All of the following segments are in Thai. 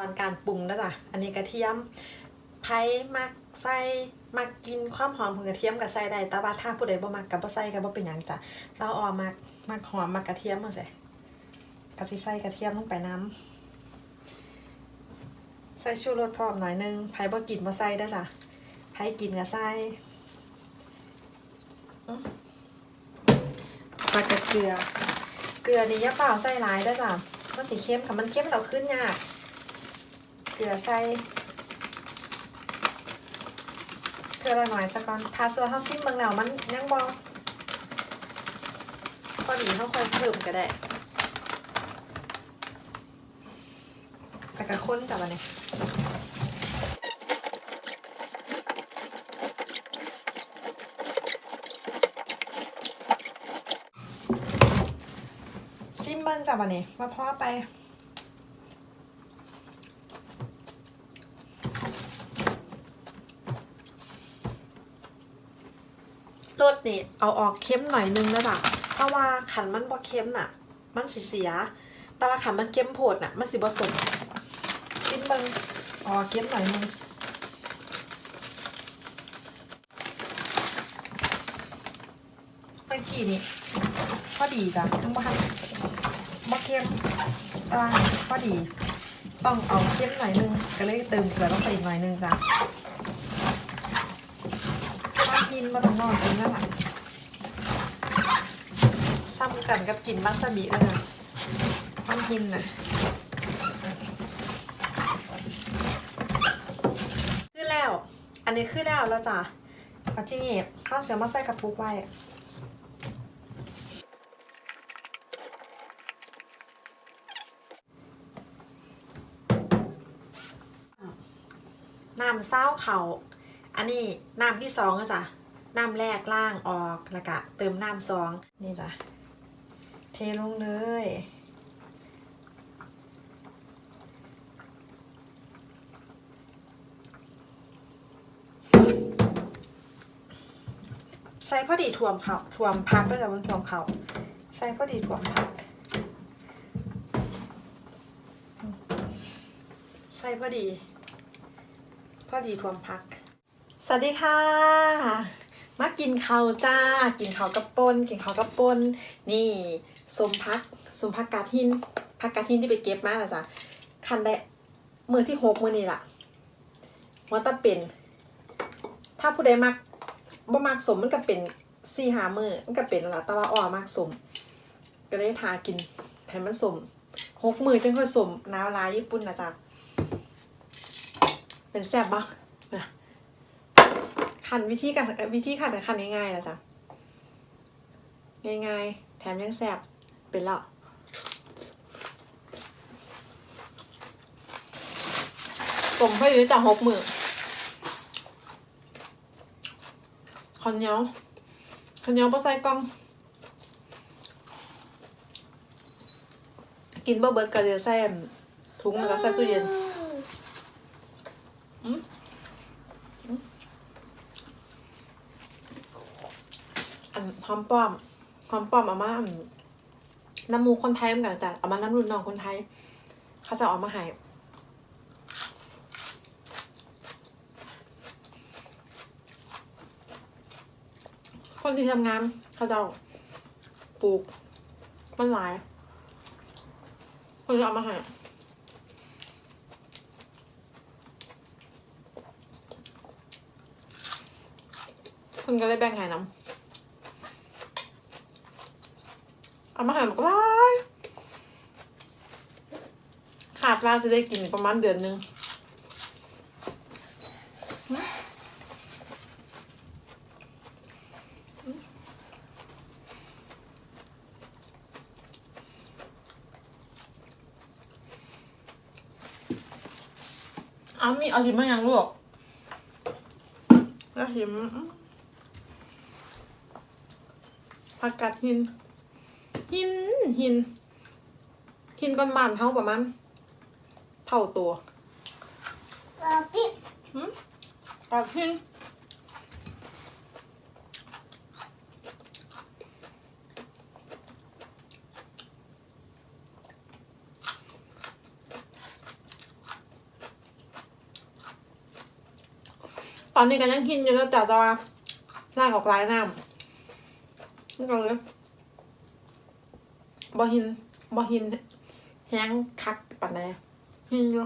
ตอนการปรุงนะจ๊ะ อันนี้กระเทียมไผ่มักใส่มักกินความหอมของกระเทียมกับใส่ได้แต่ว่าถ้าผู้ใดบ่มักกับบ่ใส่ก็บ่เป็นหยังจ้ะเราออมักมักหอมมักกระเทียมมาใส่กะสิใส่กระเทียมลงไปน้ำใส่ชูรสพร้อมหน่อยนึงไผ่บ่กินบ่ใส่เด้จ้ะไผ่กินก็ใส่อื้อแล้วก็เกลือ เกลือนี่อย่าเปล่าใส่หลายเด้จ้ะมันสิเข้มค่ะมันเข้มเราขึ้นยาก เกลือใส่เกลือละหน่อยสักก่อนทาส่วนเฮาซิมเบิ่งแล้วมันยังบ่พอดีเฮาค่อยเพิ่มก็ได้แต่ก็คนจับอันนี้ซิมเบิ่งจับอันนี้ว่าพอไป นี่เอาออกเค็มหน่อยนึงแล้วจ้ะเพราะว่าขันมันบ่เค็มน่ะ มันสิเสีย แต่ว่าขันมันเค็มโพดน่ะ มันสิบ่สมซิมเบิงอ๋อเค็มหน่อยนึงเมื่อกี้นี่พอดีจ้ะทั้งบ้านบ่เค็มแต่ว่าพอดี ต้องเอาเค็มหน่อยนึงก็เลยเติมเกลือลงไปอีกหน่อยนึงจ้ะ กินมาต้องนอนกินนั่ะซ้ำกันกับกินมัสมิเลยนะมันกินน่ะคือแล้ว อันนี้คือแล้วแล้วจ้ะเอาที่นี่ข้าวเสียมาใส่กระปุกไว้น้ำเศร้าเขา อันนี้น้ำที่สองอะจ้ะ น้ำแรกล่างออกแล้วก็เติมน้ำสองนี่จ้ะเทลงเลยใส่พอดีถ่วมเขาถ่วมพักด้วยจ้ะมันถ่วมเขาใส่พอดีถ่วมพักใส่พอดี พอดีทวมพัก สวัสดีค่ะ มากินข้าวจ้า กินข้าวกับปนกินข้าวกับปนนี่สมพักสมพักกาทินพักกาทินที่ไปเก็บมาแล้วจ้ะคันได้มือที่หกมือนี่ล่ะว่าตะเป็น ถ้าผู้ใดมักบ่มักสมมันก็เป็นสี่หามือมันก็เป็นละแต่ว่าอ้อมักสม ก็เลยทากินให้มันสมหกมือจังค่อยสมน้าวลายญี่ปุ่นนะจ๊ะเป็นแซ่บปะนะ ขันวิธีการวิธีขันขันง่ายๆนะจ๊ะง่ายๆ แถมยังแซ่บเป็นและผมเพื่จะจะหกมือข้าวเหนียวข้าวเหนียวปลาใส่กล่อง กินเบอร์เบิร์ดก็จะใส่ถุงแล้วก็ใส่ตู้เย็นอัน หอมป้อมหอมป้อมเอามาน้ำมูคนไทยเหมือนกันแต่เอามาน้ำรุ่นน้องคนไทย เขาจะเอามาให้คนที่ทำงานเขาจะปลูกมันหลาย คนจะเอามาให้คนก็เลยแบ่งให้น้ำ เอามาหั่นก็ได้ขาดว่าจะได้กินประมาณเดือนหนึงหึเอามีเอาหิมมายังลวกแล้วหิมผักกาดหิน หินหินหินก้อนบานเท่าประมานเท่าตัวเระปิ๊บเราหินตอนนี้ก็ยังหินอยู่แล้วแต่จะลากออกลายน้ำนี่ก็เลย บอหินบอหินแห้งคักปันไหนหินอยู่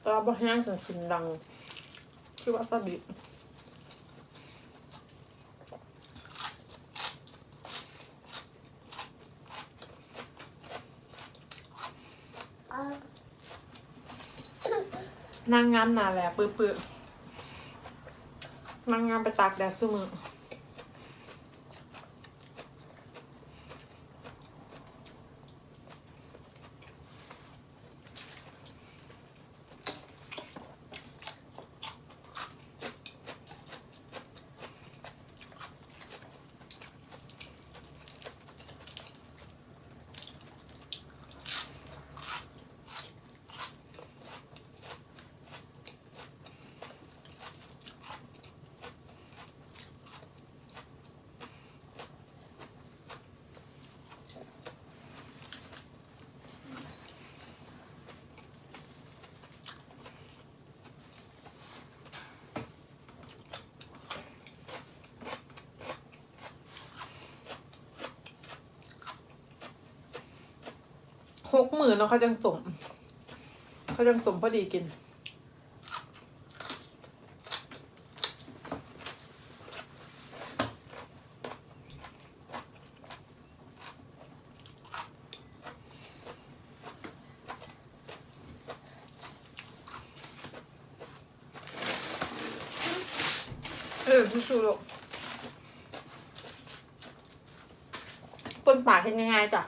แต่ว่าบอแห้งจนสินดัง คือวาซาบินางงามหนาแหละปื้อปื้นางงามไปตากแดดซุมือ หกหมื่นเนาะเขาจังสมเขาจังสมพอดีกิน เออพี่ชูลูกปนปากเห็นยังไงจ้ะ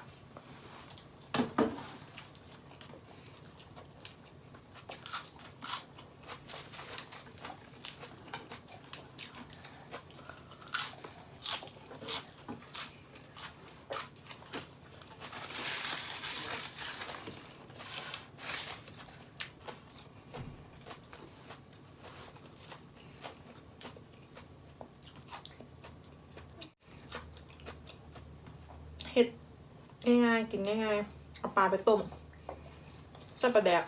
เห็ด ง่ายๆ กินง่ายๆ เอาปลาไปต้มใส่ปลาแดก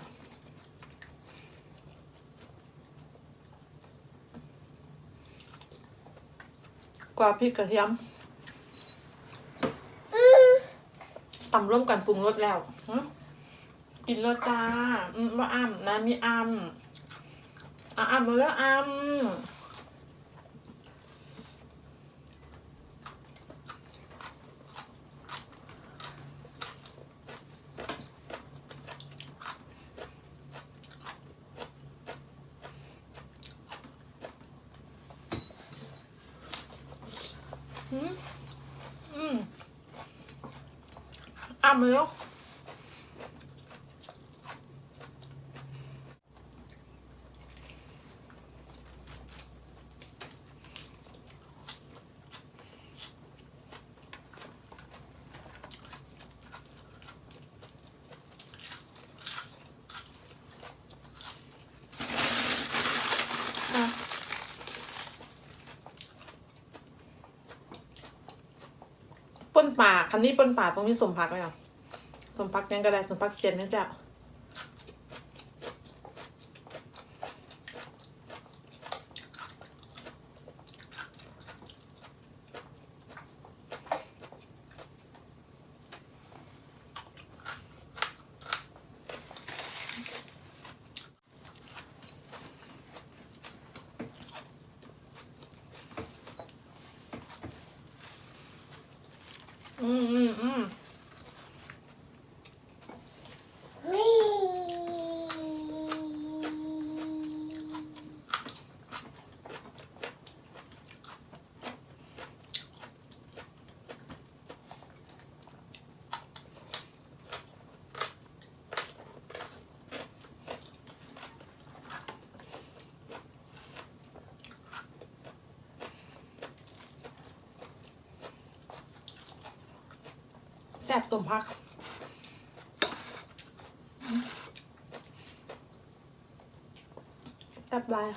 กว่าพริกกระเทียมตำร่วมกันปรุงรสแล้ว กินแล้วจ้าอืมว่าอ้ำนะมีอ้ำอะอ้ำมาแล้วอ้ำอืมอืมอ้ำมาแล้ว อะ ป่นป่าคันนี้ป่นป่าตรงนี้สมพักเลยอะสมพักยังก็ได้สมพักเสียนนี่แซ่บ อื ซ่บสมพัก แซ่บลาย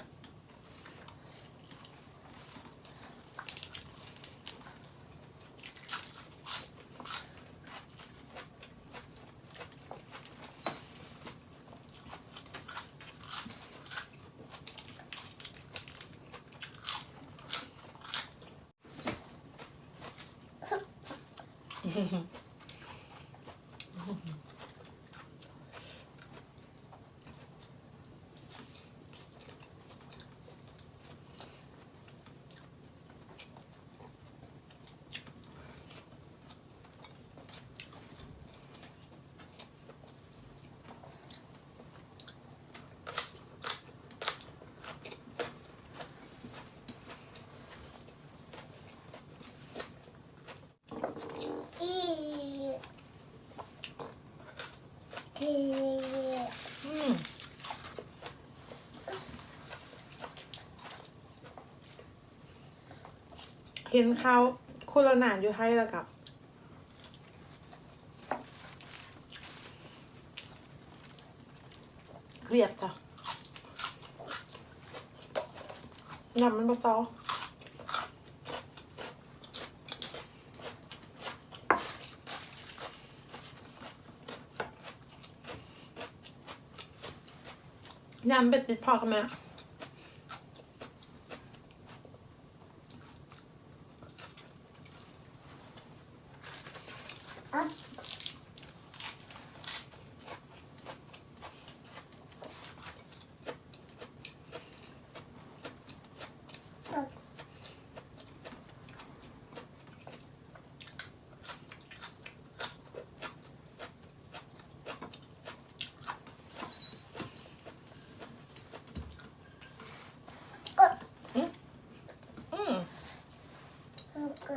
เห็นเขาโคโรนาอยู่ไทยแล้วกับเครียดจ้ะยำมันบะตออยำเป็ดติดพอกันไหม อะ อืม แล้วก็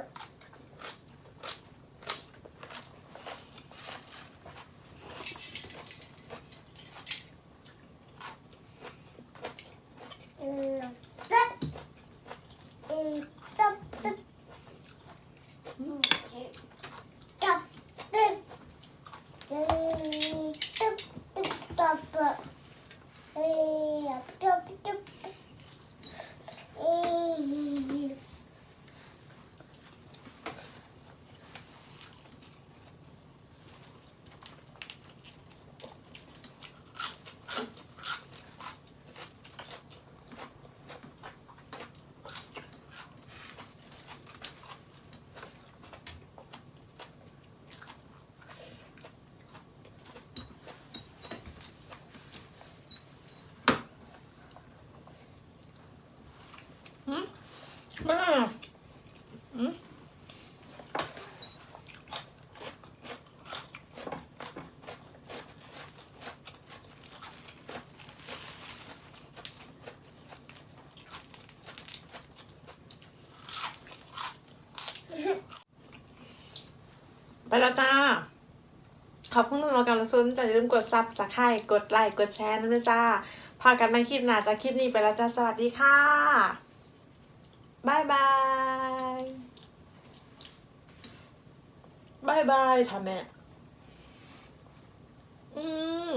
แล้วก็อีจับจับจับตึ๊บ อีจับตึ๊บจับจับอีจับจับอี แม่อืมไปแล้วจ้า ขอบคุณทุกคนการรับชมอย่าลืมกดซับสไครต์กดไลค์ กดแชร์ด้วยจ้า พากันมาคลิปหน้าจากคลิปนี้ไปแล้วจ้า สวัสดีค่ะ บายบายบายบายค่ะแม่ อืม